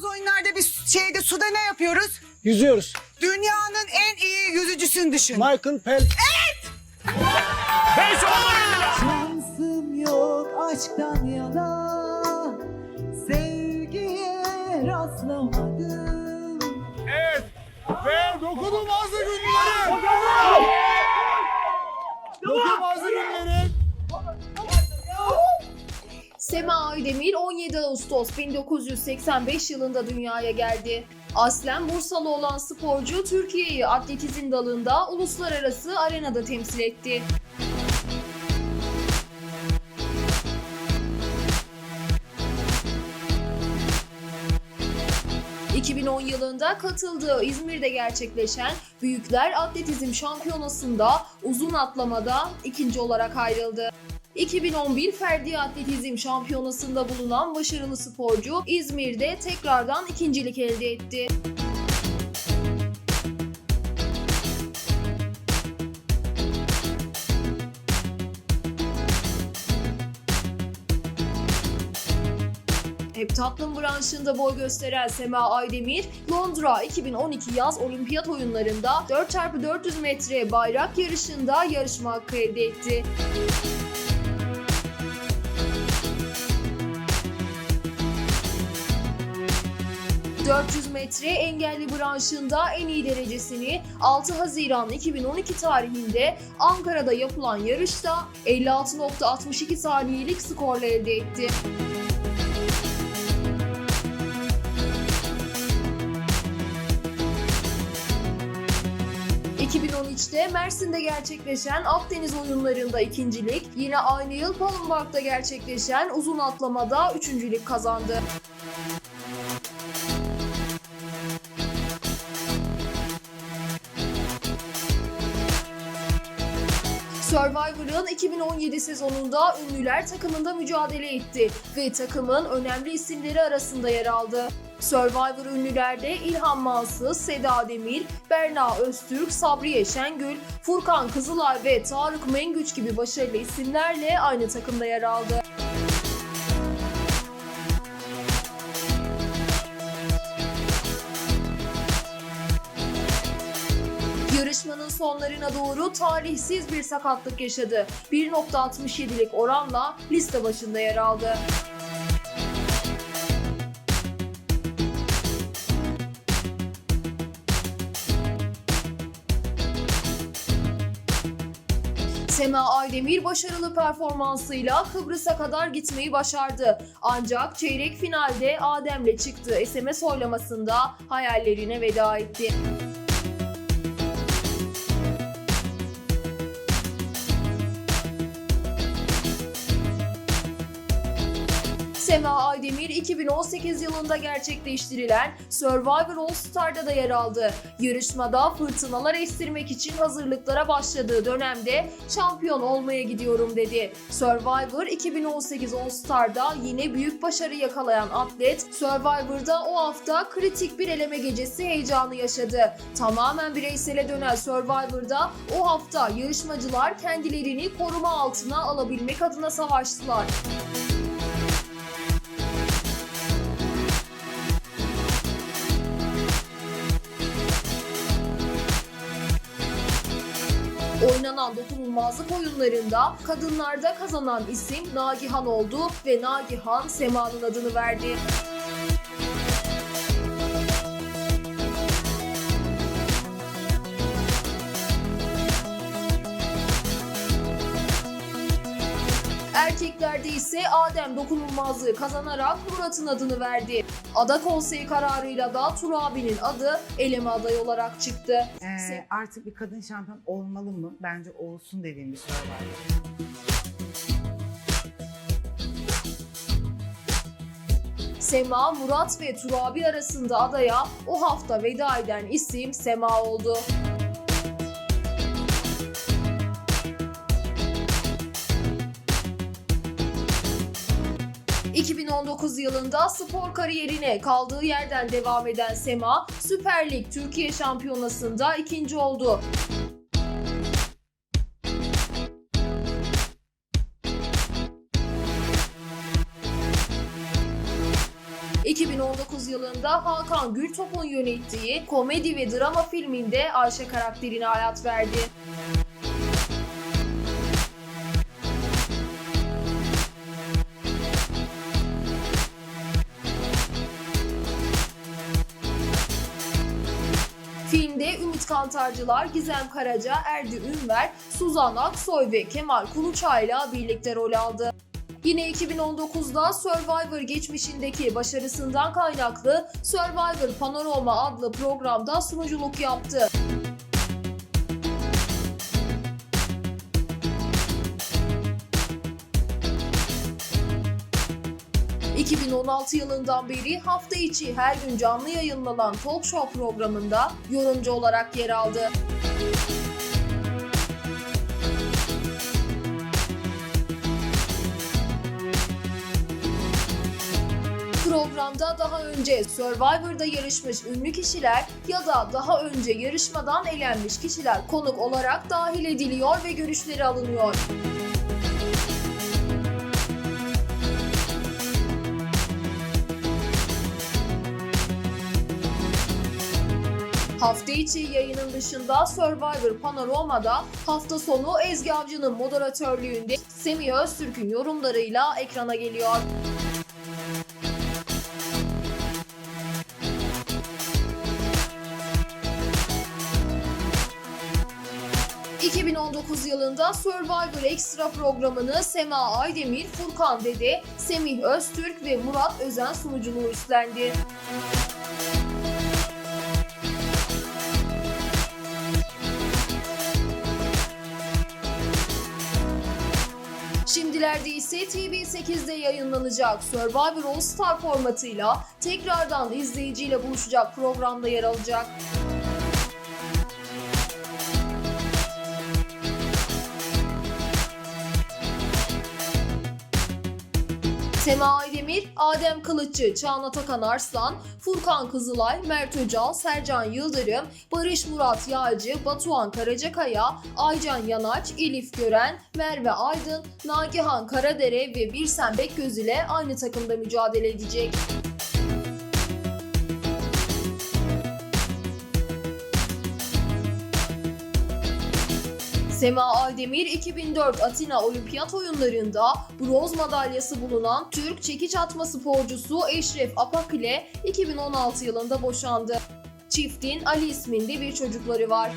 bazı oyunlarda bir şeyde suda ne yapıyoruz? Yüzüyoruz. Dünyanın en iyi yüzücüsünü düşün. Michael Phelps. Beş oldu. Şansım yok aşktan yana Sevgiye rastlamadım Evet. Ve dokunulmazlı günleri. Dokunulmazlı günleri. Sema Aydemir 17 Ağustos 1985 yılında dünyaya geldi. Aslen Bursalı olan sporcu Türkiye'yi atletizm dalında uluslararası arenada temsil etti. ...2010 yılında katıldığı İzmir'de gerçekleşen Büyükler Atletizm Şampiyonası'nda uzun atlamada ikinci olarak ayrıldı. 2011 Ferdi Atletizm Şampiyonası'nda bulunan başarılı sporcu İzmir'de tekrardan ikincilik elde etti. Heptatlon branşında boy gösteren Sema Aydemir, Londra 2012 yaz olimpiyat oyunlarında 4x400 metre bayrak yarışında yarışma hakkı elde etti. ...400 metre engelli branşında en iyi derecesini 6 Haziran 2012 tarihinde Ankara'da yapılan yarışta 56.62 saniyelik skorla elde etti. 2013'te Mersin'de gerçekleşen Akdeniz oyunlarında ikincilik, yine aynı yıl Palmbak'ta gerçekleşen uzun atlamada üçüncülük kazandı. Survivor'ın 2017 sezonunda ünlüler takımında mücadele etti ve takımın önemli isimleri arasında yer aldı. Survivor ünlülerde İlhan Mansız, Seda Demir, Berna Öztürk, Sabriye Şengül, Furkan Kızılay ve Tarık Mengüç gibi başarılı isimlerle aynı takımda yer aldı. Yarışmanın sonlarına doğru talihsiz bir sakatlık yaşadı. 1.67'lik oranla liste başında yer aldı. Sema Aydemir başarılı performansıyla Kıbrıs'a kadar gitmeyi başardı. Ancak çeyrek finalde Adem'le çıktığı SMS oylamasında hayallerine veda etti. Sema Aydemir 2018 yılında gerçekleştirilen Survivor All Star'da da yer aldı. Yarışmada fırtınalar estirmek için hazırlıklara başladığı dönemde şampiyon olmaya gidiyorum dedi. Survivor 2018 All Star'da yine büyük başarı yakalayan atlet Survivor'da o hafta kritik bir eleme gecesi heyecanı yaşadı. Tamamen bireysele dönen Survivor'da o hafta yarışmacılar kendilerini koruma altına alabilmek adına savaştılar. Oynanan dokunulmazlık oyunlarında kadınlarda kazanan isim Nagihan oldu ve Nagihan Sema'nın adını verdi. Erkeklerde ise Adem dokunulmazlığı kazanarak Murat'ın adını verdi. Ada konseyi kararıyla da Turabi'nin adı eleme adayı olarak çıktı. Ee, artık bir kadın şampiyon olmalı mı? Bence olsun dediğim bir şey var. Sema, Murat ve Turabi arasında adaya o hafta veda eden isim Sema oldu. ...2019 yılında spor kariyerine kaldığı yerden devam eden Sema... ...Süper Lig Türkiye Şampiyonası'nda ikinci oldu. ...2019 yılında Hakan Gültop'un yönettiği komedi ve drama filminde Ayşe karakterine hayat verdi. Kantarcılar, Gizem Karaca, Erdi Ünver, Suzan Aksoy ve Kemal Kuluçay'la birlikte rol aldı. Yine 2019'da Survivor geçmişindeki başarısından kaynaklı Survivor Panorama adlı programda sunuculuk yaptı. ...2016 yılından beri hafta içi her gün canlı yayınlanan talk show programında yorumcu olarak yer aldı. Programda daha önce Survivor'da yarışmış ünlü kişiler ya da daha önce yarışmadan elenmiş kişiler konuk olarak dahil ediliyor ve görüşleri alınıyor. Hafta içi yayının dışında Survivor Panorama'da hafta sonu Ezgi Avcı'nın moderatörlüğünde Semih Öztürk'ün yorumlarıyla ekrana geliyor. ...2019 yılında Survivor Extra programını Sema Aydemir, Furkan Dede, Semih Öztürk ve Murat Özen sunuculuğu üstlendi. Şimdilerde ise TV8'de yayınlanacak Survivor All Star formatıyla tekrardan izleyiciyle buluşacak programda yer alacak. Sema Aydemir, Adem Kılıççı, Çağan Atakan Arslan, Furkan Kızılay, Mert Öcal, Sercan Yıldırım, Barış Murat Yağcı, Batuhan Karacakaya, Aycan Yanaç, Elif Gören, Merve Aydın, Nagihan Karadere ve Birsen Bekgöz ile aynı takımda mücadele edecek. Sema Aydemir 2004 Atina Olimpiyat Oyunları'nda bronz madalyası bulunan Türk çekiç atma sporcusu Eşref Apak ile 2016 yılında boşandı. Çiftin Ali isminde bir çocukları var.